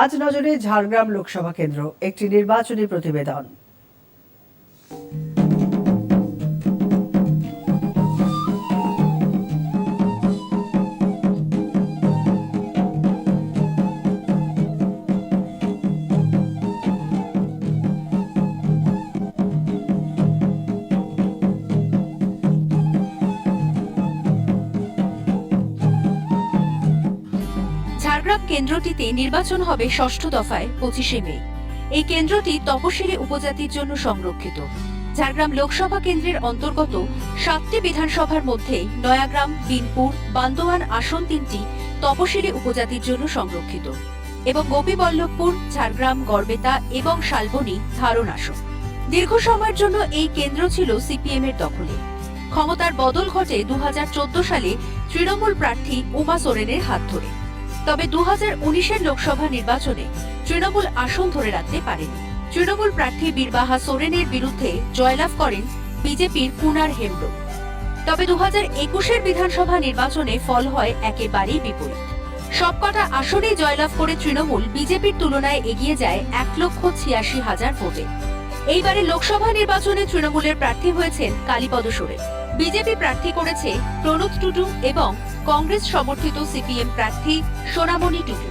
আজ নজরে ঝাড়গ্রাম লোকসভা কেন্দ্র একটি নির্বাচনী প্রতিবেদন। ঝাড়গ্রাম কেন্দ্রটিতে নির্বাচন হবে ষষ্ঠ দফায়, পঁচিশে মে। এই কেন্দ্রটি তপশিলি উপজাতির জন্য সংরক্ষিত। ঝাড়গ্রাম লোকসভা কেন্দ্রের অন্তর্গত সাতটি বিধানসভার মধ্যে নয়াগ্রাম, বিনপুর, বান্দোয়ান আসন তিনটি তপশিলি উপজাতির জন্য সংরক্ষিত এবং গোপীবল্লভপুর, ঝাড়গ্রাম, গড়বেতা এবং শালবনী ধারণ আসন। দীর্ঘ সময়ের জন্য এই কেন্দ্র ছিল সিপিএম এর দখলে। ক্ষমতার বদল ঘটে দু হাজার চোদ্দ সালে তৃণমূল প্রার্থী উমা সোরেনের হাত ধরে। তবে দু হাজার লোকসভা নির্বাচনে তৃণমূল আসন ধরে রাখতে পারেনি। তৃণমূল প্রার্থী বীরবাহা সোরেনের বিরুদ্ধে জয়লাভ করেন বিজেপির পুনার হেমব্র তবে দু হাজার একুশের বিধানসভা নির্বাচনে ফল হয় একেবারেই বিপরীত। সবকটা আসনেই জয়লাভ করে তৃণমূল বিজেপির তুলনায় এগিয়ে যায় এক লক্ষ ছিয়াশি হাজার ভোটে। এইবারে লোকসভা নির্বাচনে তৃণমূলের প্রার্থী হয়েছেন কালীপদ সোরেন। বিজেপি প্রার্থী করেছে প্রণব টুডু এবং কংগ্রেস সমর্থিত সিপিএম প্রার্থী সোনামণি টুডু।